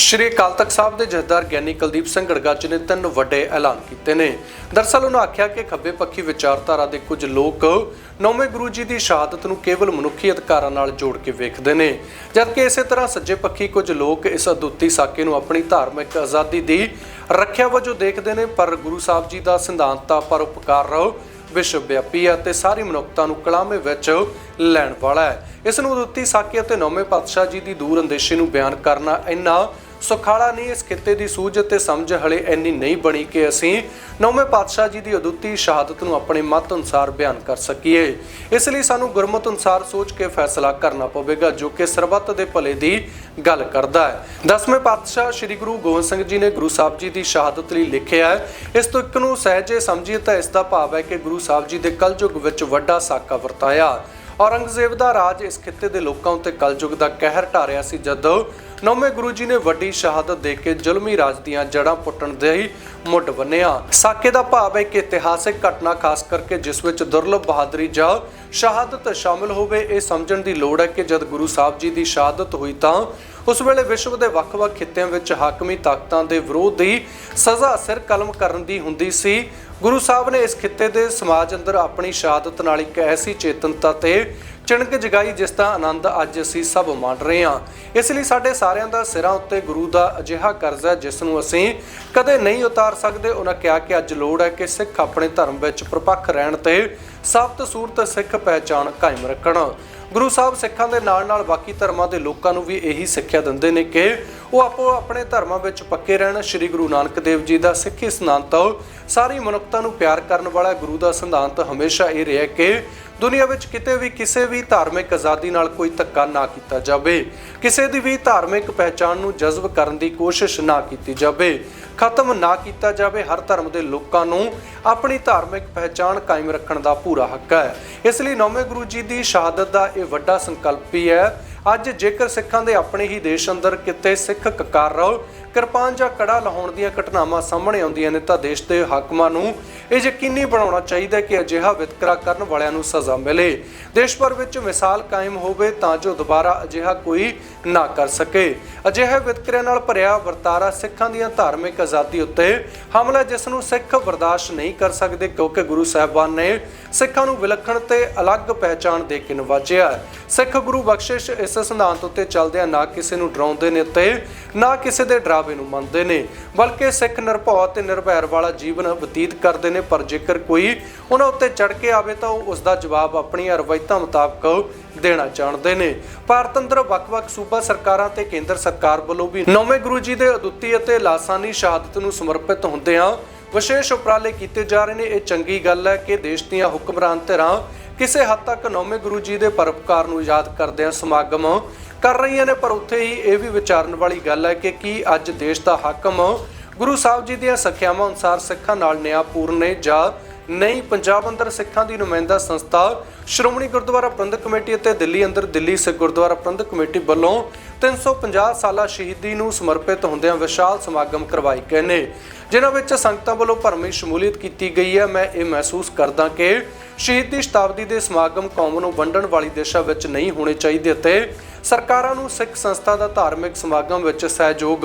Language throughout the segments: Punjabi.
ਸ਼੍ਰੀ ਅਕਾਲ ਤਖਤ ਸਾਹਿਬ ਦੇ ਜਥੇਦਾਰ ਗਿਆਨੀ ਕੁਲਦੀਪ ਸਿੰਘ ਗੜਗੱਜ ਨੇ ਤਿੰਨ ਵੱਡੇ ਐਲਾਨ ਕੀਤੇ ਨੇ। ਦਰਸਲ ਉਹਨਾਂ ਆਖਿਆ ਕਿ ਖੱਬੇ ਪੱਖੀ ਵਿਚਾਰਧਾਰਾ ਦੇ ਕੁਝ ਲੋਕ ਨੌਵੇਂ ਗੁਰੂ ਜੀ ਦੀ ਸ਼ਹਾਦਤ ਨੂੰ ਕੇਵਲ ਮਨੁੱਖੀ ਅਧਿਕਾਰਾਂ ਨਾਲ ਜੋੜ ਕੇ ਵੇਖਦੇ ਨੇ। ਜਦਕਿ ਇਸੇ ਤਰ੍ਹਾਂ ਸੱਜੇ ਪੱਖੀ ਕੁਝ ਲੋਕ ਇਸ ਅਦੁੱਤੀ ਸਾਕੇ ਨੂੰ ਆਪਣੀ ਧਾਰਮਿਕ ਆਜ਼ਾਦੀ ਦੀ ਰੱਖਿਆ ਵਜੋਂ ਦੇਖਦੇ ਨੇ, ਪਰ ਗੁਰੂ ਸਾਹਿਬ ਜੀ ਦਾ ਸਿਧਾਂਤਾ ਪਰ ਉਪਕਾਰ ਵਿਸ਼ਵ ਵਿਆਪੀ ਹੈ ਤੇ ਸਾਰੀ ਮਨੁੱਖਤਾ ਨੂੰ ਕਲਾਮੇ ਵਿੱਚ ਲੈਣ ਵਾਲਾ ਹੈ। ਇਸ ਨੂੰ ਅਦੁੱਤੀ ਸਾਕੇ ਅਤੇ ਨੌਵੇਂ ਪਾਤਸ਼ਾਹ ਜੀ ਦੀ ਦੂਰ ਅੰਦੇਸ਼ੀ ਨੂੰ ਬਿਆਨ ਕਰਨਾ ਇੰਨਾ ਸੁਖਾਲਾ ਨਹੀਂ ਇਸ ਖਿੱਤੇ ਦੀ ਸੂਝ ਅਤੇ ਸਮਝ ਹਲੇ ਇੰਨੀ ਨਹੀਂ ਬਣੀ ਕਿ ਅਸੀਂ ਨੌਵੇਂ ਪਾਤਸ਼ਾਹ ਜੀ ਦੀ ਅਦੁੱਤੀ ਸ਼ਹਾਦਤ ਨੂੰ ਆਪਣੇ ਮਤ ਅਨੁਸਾਰ ਬਿਆਨ ਕਰ ਸਕੀਏ। ਇਸ ਲਈ ਸਾਨੂੰ ਗੁਰਮਤ ਅਨੁਸਾਰ ਸੋਚ ਕੇ ਫੈਸਲਾ ਕਰਨਾ ਪਵੇਗਾ, ਜੋ ਕਿ ਸਰਬੱਤ ਦੇ ਭਲੇ ਦੀ ਗੱਲ ਕਰਦਾ ਹੈ। ਦਸਵੇਂ ਪਾਤਸ਼ਾਹ ਸ੍ਰੀ ਗੁਰੂ ਗੋਬਿੰਦ ਸਿੰਘ ਜੀ ਨੇ ਗੁਰੂ ਸਾਹਿਬ ਜੀ ਦੀ ਸ਼ਹਾਦਤ ਲਈ ਲਿਖਿਆ ਹੈ, ਇਸ ਤੋਂ ਇੱਕ ਨੂੰ ਸਹਿਜੇ ਸਮਝੀਏ ਤਾਂ ਇਸ ਦਾ ਭਾਵ ਹੈ ਕਿ ਗੁਰੂ ਸਾਹਿਬ ਜੀ ਦੇ ਕਲਯੁਗ ਵਿੱਚ ਵੱਡਾ ਸਾਕਾ ਵਰਤਾਇਆ। ਔਰੰਗਜ਼ੇਬ ਦਾ ਰਾਜ ਇਸ ਖਿੱਤੇ ਦੇ ਲੋਕਾਂ ਉੱਤੇ ਕਲਯੁਗ ਦਾ ਕਹਿਰ ਢਾਰਿਆ ਸੀ, ਜਦੋਂ ਨੌਵੇਂ ਗੁਰੂ ਜੀ ਨੇ ਵੱਡੀ ਸ਼ਹਾਦਤ ਦੇ ਕੇ ਜ਼ੁਲਮੀ ਰਾਜ ਦੀਆਂ ਜੜ੍ਹਾਂ ਪੁੱਟਣ ਦੇ ਹੀ ਮੁੱਢ ਬੰਨਿਆ ਸਾਕੇ ਦਾ ਭਾਵ ਹੈ ਕਿ ਇਤਿਹਾਸਿਕ ਘਟਨਾ ਖਾਸ ਕਰਕੇ ਜਿਸ ਵਿੱਚ ਦੁਰਲਭ ਬਹਾਦਰੀ ਜਾਂ ਸ਼ਹਾਦਤ ਸ਼ਾਮਲ ਹੋਵੇ, ਇਹ ਸਮਝਣ ਦੀ ਲੋੜ ਹੈ ਕਿ ਜਦ ਗੁਰੂ ਸਾਹਿਬ ਜੀ ਦੀ ਸ਼ਹਾਦਤ ਹੋਈ ਤਾਂ ਉਸ ਵੇਲੇ ਵਿਸ਼ਵ ਦੇ ਵੱਖ-ਵੱਖ ਖਿੱਤਿਆਂ ਵਿੱਚ ਹਾਕਮੀ ਤਾਕਤਾਂ ਦੇ ਵਿਰੋਧ ਦੀ ਸਜ਼ਾ ਸਿਰ ਕਲਮ ਕਰਨ ਦੀ ਹੁੰਦੀ ਸੀ। ਗੁਰੂ ਸਾਹਿਬ ਨੇ ਇਸ ਖਿੱਤੇ ਦੇ ਸਮਾਜ ਅੰਦਰ ਆਪਣੀ ਸ਼ਹਾਦਤ ਨਾਲ ਇੱਕ ਐਸੀ ਚੇਤਨਤਾ ਤੇ ਚਿਣਕ ਜਗਾਈ ਜਿਸ ਦਾ ਆਨੰਦ ਅੱਜ ਅਸੀਂ ਸਭ ਮਾਣ ਰਹੇ ਹਾਂ। ਇਸ ਲਈ ਸਾਡੇ ਸਾਰਿਆਂ ਦਾ ਸਿਰਾਂ ਉੱਤੇ ਗੁਰੂ ਦਾ ਅਜਿਹਾ ਕਰਜ਼ਾ ਹੈ, ਜਿਸ ਨੂੰ ਅਸੀਂ ਕਦੇ ਨਹੀਂ ਉਤਾਰ ਸਕਦੇ। ਉਹਨਾਂ ਕਿਹਾ ਕਿ ਅੱਜ ਲੋੜ ਹੈ ਕਿ ਸਿੱਖ ਆਪਣੇ ਧਰਮ ਵਿੱਚ ਪ੍ਰਪੱਖ ਰਹਿਣ ਤੇ ਸਬਤ ਸੂਰਤ ਸਿੱਖ ਪਹਿਚਾਣ ਕਾਇਮ ਰੱਖਣ। ਗੁਰੂ ਸਾਹਿਬ ਸਿੱਖਾਂ ਦੇ ਨਾਲ ਨਾਲ ਬਾਕੀ ਧਰਮਾਂ ਦੇ ਲੋਕਾਂ ਨੂੰ ਵੀ ਇਹੀ ਸਿੱਖਿਆ ਦਿੰਦੇ ਨੇ ਕਿ ਉਹ ਆਪੋ ਆਪਣੇ ਧਰਮਾਂ ਵਿੱਚ ਪੱਕੇ ਰਹਿਣ। ਸ੍ਰੀ ਗੁਰੂ ਨਾਨਕ ਦੇਵ ਜੀ ਦਾ ਸਿੱਖੀ ਸਿਧਾਂਤ ਸਾਰੀ ਮਨੁੱਖਤਾ ਨੂੰ ਪਿਆਰ ਕਰਨ ਵਾਲਾ ਗੁਰੂ ਦਾ ਸਿਧਾਂਤ ਹਮੇਸ਼ਾ ਇਹ ਰਿਹਾ ਕਿ ਦੁਨੀਆ ਵਿੱਚ ਕਿਤੇ ਵੀ ਕਿਸੇ ਵੀ ਧਾਰਮਿਕ ਆਜ਼ਾਦੀ ਨਾਲ ਕੋਈ ਧੱਕਾ ਨਾ ਕੀਤਾ ਜਾਵੇ। ਕਿਸੇ ਦੀ ਵੀ ਧਾਰਮਿਕ ਪਹਿਚਾਣ ਨੂੰ ਜਜ਼ਬ ਕਰਨ ਦੀ ਕੋਸ਼ਿਸ਼ ਨਾ ਕੀਤੀ ਜਾਵੇ। ਖਤਮ ਨਾ ਕੀਤਾ ਜਾਵੇ, ਹਰ ਧਰਮ ਦੇ ਲੋਕਾਂ ਨੂੰ ਆਪਣੀ ਧਾਰਮਿਕ ਪਹਿਚਾਣ ਕਾਇਮ ਰੱਖਣ ਦਾ ਪੂਰਾ ਹੱਕ ਹੈ। ਇਸ ਲਈ ਨੌਵੇਂ ਗੁਰੂ ਜੀ ਦੀ ਸ਼ਹਾਦਤ ਦਾ ਇਹ ਵੱਡਾ ਸੰਕਲਪ ਹੀ ਹੈ ਅੱਜ ਜੇਕਰ ਸਿੱਖਾਂ ਦੇ ਆਪਣੇ ਹੀ ਦੇਸ਼ ਅੰਦਰ ਕਿਤੇ ਸਿੱਖ ਕਕਾਰ ਰਹੋ, ਕਿਰਪਾਨ ਜਾਂ ਕੜਾ ਲਾਉਣ ਦੀਆਂ ਘਟਨਾਵਾਂ ਸਾਹਮਣੇ ਆਉਂਦੀਆਂ ਨੇ ਤਾਂ ਦੇਸ਼ ਦੇ ਹਾਕਮਾਂ ਨੂੰ ਇਹ ਯਕੀਨੀ ਬਣਾਉਣਾ ਚਾਹੀਦਾ ਹੈ ਕਿ ਅਜਿਹਾ ਵਿਤਕਰਾ ਕਰਨ ਵਾਲਿਆਂ ਨੂੰ ਸਜ਼ਾ ਮਿਲੇ। ਦੇਸ਼ ਭਰ ਵਿੱਚ ਮਿਸਾਲ ਕਾਇਮ ਹੋਵੇ ਤਾਂ ਜੋ ਦੁਬਾਰਾ ਅਜਿਹਾ ਕੋਈ ਨਾ ਕਰ ਸਕੇ। ਅਜਿਹੇ ਵਿਤਕਰੇ ਨਾਲ ਭਰਿਆ ਵਰਤਾਰਾ ਸਿੱਖਾਂ ਦੀਆਂ ਧਾਰਮਿਕ ਆਜ਼ਾਦੀ ਉੱਤੇ ਹਮਲਾ ਜਿਸ ਨੂੰ ਸਿੱਖ ਬਰਦਾਸ਼ਤ ਨਹੀਂ ਕਰ ਸਕਦੇ ਕਿਉਂਕਿ ਗੁਰੂ ਸਾਹਿਬਾਨ ਨੇ ਸਿੱਖਾਂ ਨੂੰ ਵਿਲੱਖਣ ਤੇ ਅਲੱਗ ਪਹਿਚਾਣ ਦੇ ਕੇ ਨਵਾਜਿਆ। ਸਿੱਖ ਗੁਰੂ ਬਖਸ਼ਿਸ਼ ਇਸ ਸਿਧਾਂਤ ਉੱਤੇ ਚੱਲਦਿਆਂ ਨਾ ਕਿਸੇ ਨੂੰ ਡਰਾਉਂਦੇ ਨੇ ਤੇ ਨਾ ਕਿਸੇ ਦੇ ਡਰਾਵੇ ਨੂੰ ਮੰਨਦੇ ਨੇ। ਬਲਕਿ ਸਿੱਖ ਨਿਰਭਉ ਤੇ ਨਿਰਭੈਰ ਵਾਲਾ ਜੀਵਨ ਬਤੀਤ ਕਰਦੇ ਨੇ, ਪਰ ਜੇਕਰ ਕੋਈ ਉਹਨਾਂ ਉੱਤੇ ਚੜ ਕੇ ਆਵੇ ਤਾਂ ਉਹ ਉਸ ਦਾ ਜਵਾਬ ਆਪਣੀਆਂ ਰਵਾਇਤਾਂ ਮੁਤਾਬਕ ਦੇਣਾ ਚਾਹੁੰਦੇ ਨੇ। ਭਾਰਤ ਅੰਦਰ ਵੱਖ-ਵੱਖ ਸੂਬਾ ਸਰਕਾਰਾਂ ਤੇ ਕੇਂਦਰ ਸਰਕਾਰ ਵੱਲੋਂ ਵੀ ਨੌਵੇਂ ਗੁਰੂ ਜੀ ਦੇ ਅਦੁੱਤੀ ਅਤੇ ਲਾਸਾਨੀ ਸ਼ਹਾਦਤ ਨੂੰ ਸਮਰਪਿਤ ਹੁੰਦਿਆਂ ਵਿਸ਼ੇਸ਼ ਉਪਰਾਲੇ ਕੀਤੇ ਜਾ ਰਹੇ ਨੇ। ਇਹ ਚੰਗੀ ਗੱਲ ਹੈ ਕਿ ਦੇਸ਼ ਦੀਆਂ ਹੁਕਮਰਾਨ ਧਿਰਾਂ ਕਿਸੇ ਹੱਦ ਤੱਕ ਨੌਵੇਂ ਗੁਰੂ ਜੀ ਦੇ ਪਰਉਪਕਾਰ ਨੂੰ ਯਾਦ ਕਰਦਿਆਂ ਸਮਾਗਮ ਕਰ ਰਹੀਆਂ ਨੇ, ਪਰ ਉੱਥੇ ਹੀ ਇਹ ਵੀ ਵਿਚਾਰਨ ਵਾਲੀ ਗੱਲ ਹੈ ਕਿ ਕੀ ਅੱਜ ਦੇਸ਼ ਦਾ ਹਾਕਮ ਗੁਰੂ ਸਾਹਿਬ ਜੀ ਦੀਆਂ ਸਿੱਖਿਆਵਾਂ ਅਨੁਸਾਰ ਸਿੱਖਾਂ ਨਾਲ ਨਿਆਂਪੂਰਨ ਨੇ ਜਾਂ ਨਹੀਂ? ਪੰਜਾਬ ਅੰਦਰ ਸਿੱਖਾਂ ਦੀ ਨੁਮਾਇੰਦਾ ਸੰਸਥਾ ਸ਼੍ਰੋਮਣੀ ਗੁਰਦੁਆਰਾ ਪ੍ਰਬੰਧਕ ਕਮੇਟੀ ਅਤੇ ਦਿੱਲੀ ਅੰਦਰ ਦਿੱਲੀ ਸਿੱਖ ਗੁਰਦੁਆਰਾ ਪ੍ਰਬੰਧਕ ਕਮੇਟੀ ਵੱਲੋਂ 350 ਸਾਲਾ ਸ਼ਹੀਦੀ ਨੂੰ ਸਮਰਪਿਤ ਹੁੰਦਿਆਂ ਵਿਸ਼ਾਲ ਸਮਾਗਮ ਕਰਵਾਏ ਗਏ ਨੇ, ਜਿਨ੍ਹਾਂ ਵਿੱਚ ਸੰਗਤਾਂ ਵੱਲੋਂ ਭਰਮੀ ਸ਼ਮੂਲੀਅਤ ਕੀਤੀ ਗਈ ਹੈ। ਮੈਂ ਇਹ ਮਹਿਸੂਸ ਕਰਦਾ ਕਿ ਸ਼ਹੀਦ ਦੀ ਸ਼ਤਾਬਦੀ ਦੇ ਸਮਾਗਮ ਕੌਮ ਨੂੰ ਵੰਡਣ ਵਾਲੀ ਦਿਸ਼ਾ ਵਿੱਚ ਨਹੀਂ ਹੋਣੇ ਚਾਹੀਦੇ ਅਤੇ ਸਰਕਾਰਾਂ ਨੂੰ ਸਿੱਖ ਸੰਸਥਾ ਦਾ ਧਾਰਮਿਕ ਸਮਾਗਮ ਵਿੱਚ ਸਹਿਯੋਗ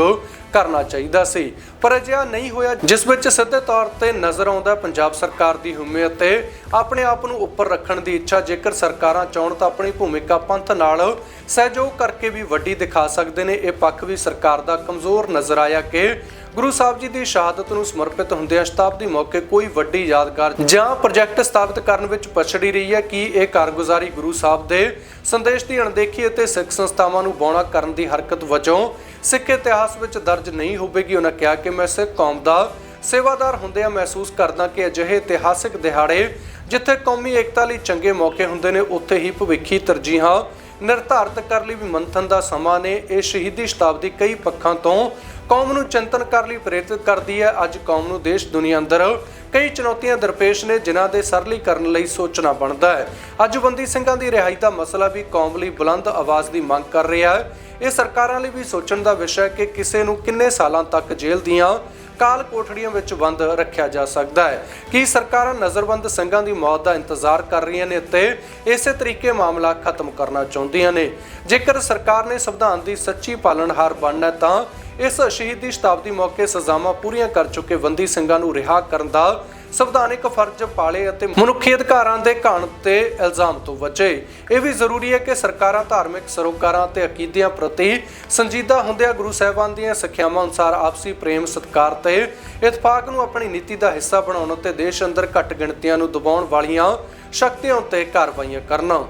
ਕਰਨਾ ਚਾਹੀਦਾ ਸੀ। ਪਰ ਅਜਿਹਾ ਨਹੀਂ ਹੋਇਆ, ਜਿਸ ਵਿੱਚ ਸਿੱਧੇ ਤੌਰ ਤੇ ਨਜ਼ਰ ਆਉਂਦਾ ਪੰਜਾਬ ਸਰਕਾਰ ਦੀ ਹਿੰਮਤ ਤੇ ਆਪਣੇ ਆਪ ਨੂੰ ਉੱਪਰ ਰੱਖਣ ਦੀ ਇੱਛਾ। ਜੇਕਰ ਸਰਕਾਰਾਂ ਚਾਹਣ ਤਾਂ ਆਪਣੀ ਭੂਮਿਕਾ ਪੰਥ ਨਾਲ ਸਹਿਯੋਗ ਕਰਕੇ ਵੀ ਵੱਡੀ ਦਿਖਾ ਸਕਦੇ ਨੇ। ਇਹ ਪੱਖ ਵੀ ਸਰਕਾਰ ਦਾ ਕਮਜ਼ੋਰ ਨਜ਼ਰ ਆਇਆ ਕਿ ਗੁਰੂ ਸਾਹਿਬ ਜੀ ਦੀ ਸ਼ਹਾਦਤ ਨੂੰ ਸਮਰਪਿਤ ਹੁੰਦਿਆਂ ਸ਼ਤਾਬਦੀ ਮੌਕੇ ਕੋਈ ਵੱਡੀ ਯਾਦਗਾਰ ਜਾਂ ਪ੍ਰੋਜੈਕਟ ਸਥਾਪਿਤ ਕਰਨ ਵਿੱਚ ਪਛੜੀ ਰਹੀ ਹੈ ਕਿ ਇਹ ਕਾਰਗੁਜ਼ਾਰੀ ਗੁਰੂ ਸਾਹਿਬ ਦੇ ਸੰਦੇਸ਼ ਦੀ ਅਣਦੇਖੀ ਅਤੇ ਸਿੱਖ ਸੰਸਥਾਵਾਂ ਨੂੰ ਬੌਣਾ ਕਰਨ ਦੀ ਹਰਕਤ ਵਜੋਂ ਸਿੱਖ ਇਤਿਹਾਸ ਵਿੱਚ ਦਰਜ ਨਹੀਂ ਹੋਵੇਗੀ। ਉਹਨਾਂ ਕਿਹਾ ਕਿ ਮੈਂ ਸਿੱਖ ਕੌਮ ਦਾ ਸੇਵਾਦਾਰ ਹੁੰਦਿਆਂ ਮਹਿਸੂਸ ਕਰਦਾ ਕਿ ਅਜਿਹੇ ਇਤਿਹਾਸਿਕ ਦਿਹਾੜੇ ਜਿੱਥੇ ਕੌਮੀ ਏਕਤਾ ਲਈ ਚੰਗੇ ਮੌਕੇ ਹੁੰਦੇ ਨੇ, ਉੱਥੇ ਹੀ ਭਵਿੱਖੀ ਤਰਜੀਹਾਂ ਨਿਰਧਾਰਤ ਕਰਨ ਲਈ ਵੀ ਮੰਥਨ ਦਾ ਸਮਾਂ ਨੇ। ਇਹ ਸ਼ਹੀਦੀ ਸ਼ਤਾਬਦੀ ਕਈ ਪੱਖਾਂ ਤੋਂ ਕੌਮ ਨੂੰ ਚਿੰਤਨ ਕਰਨ ਲਈ, ਪ੍ਰੇਰਿਤ ਕਰਦੀ ਹੈ। ਅੱਜ ਕੌਮ ਨੂੰ ਦੇਸ਼, ਦੁਨੀਆ ਅੰਦਰ ਕਈ ਚੁਣੌਤੀਆਂ ਦਰਪੇਸ਼ ਨੇ, ਜਿਨ੍ਹਾਂ ਦੇ ਸਰਲੀਕਰਨ ਲਈ ਸੋਚਣਾ ਬਣਦਾ ਹੈ। ਅੱਜ ਬੰਦੀ ਸਿੰਘਾਂ ਦੀ ਰਿਹਾਈ ਦਾ ਮਸਲਾ ਵੀ ਕੌਮ ਲਈ ਬੁਲੰਦ ਆਵਾਜ਼ ਦੀ ਮੰਗ ਕਰ ਰਿਹਾ ਹੈ। ਇਹ ਸਰਕਾਰਾਂ ਲਈ ਵੀ ਸੋਚਣ ਦਾ ਵਿਸ਼ਾ ਹੈ ਕਿ ਕਿਸੇ ਨੂੰ ਕਿੰਨੇ ਸਾਲਾਂ ਤੱਕ ਜੇਲ੍ਹ ਦੀਆਂ ਕਾਲ ਕੋਠੜੀਆਂ ਵਿੱਚ ਬੰਦ ਰੱਖਿਆ ਜਾ ਸਕਦਾ ਹੈ। ਕੀ ਸਰਕਾਰਾਂ ਨਜ਼ਰਬੰਦ ਸਿੰਘਾਂ ਦੀ ਮੌਤ ਦਾ ਇੰਤਜ਼ਾਰ ਕਰ ਰਹੀਆਂ ਨੇ ਤੇ ਇਸੇ ਤਰੀਕੇ ਮਾਮਲਾ ਖਤਮ ਕਰਨਾ ਚਾਹੁੰਦੀਆਂ ਨੇ? ਜੇਕਰ ਸਰਕਾਰ ਨੇ ਸੰਵਿਧਾਨ ਦੀ ਸੱਚੀ ਪਾਲਣਹਾਰ ਬਣਨਾ ਤਾਂ ਇਸ ਸ਼ਹੀਦੀ ਸ਼ਤਾਬਦੀ ਮੌਕੇ ਸਜ਼ਾਵਾਂ ਪੂਰੀਆਂ ਕਰ ਚੁੱਕੇ ਬੰਦੀ ਸਿੰਘਾਂ ਨੂੰ ਰਿਹਾ ਕਰਨ ਦਾ ਸੰਵਿਧਾਨਿਕ ਫਰਜ਼ ਪਾਲੇ ਅਤੇ ਮਨੁੱਖੀ ਅਧਿਕਾਰਾਂ ਦੇ ਘਾਣ ਤੇ ਇਲਜ਼ਾਮ ਤੋਂ ਬਚੇ ਇਹ ਵੀ ਜ਼ਰੂਰੀ ਹੈ ਕਿ ਸਰਕਾਰਾਂ ਧਾਰਮਿਕ ਸਰੋਕਾਰਾਂ ਤੇ ਅਕੀਦਿਆਂ ਪ੍ਰਤੀ ਸੰਜੀਦਾ ਹੁੰਦਿਆਂ ਗੁਰੂ ਸਾਹਿਬਾਨ ਦੀਆਂ ਸਿੱਖਿਆਵਾਂ ਅਨੁਸਾਰ ਆਪਸੀ ਪ੍ਰੇਮ, ਸਤਿਕਾਰ ਤੇ ਇਤਫਾਕ ਨੂੰ ਆਪਣੀ ਨੀਤੀ ਦਾ ਹਿੱਸਾ ਬਣਾਉਣ ਅਤੇ ਦੇਸ਼ ਅੰਦਰ ਘੱਟ ਗਿਣਤੀਆਂ ਨੂੰ ਦਬਾਉਣ ਵਾਲੀਆਂ ਸ਼ਕਤੀਆਂ ਉੱਤੇ ਕਾਰਵਾਈਆਂ ਕਰਨ।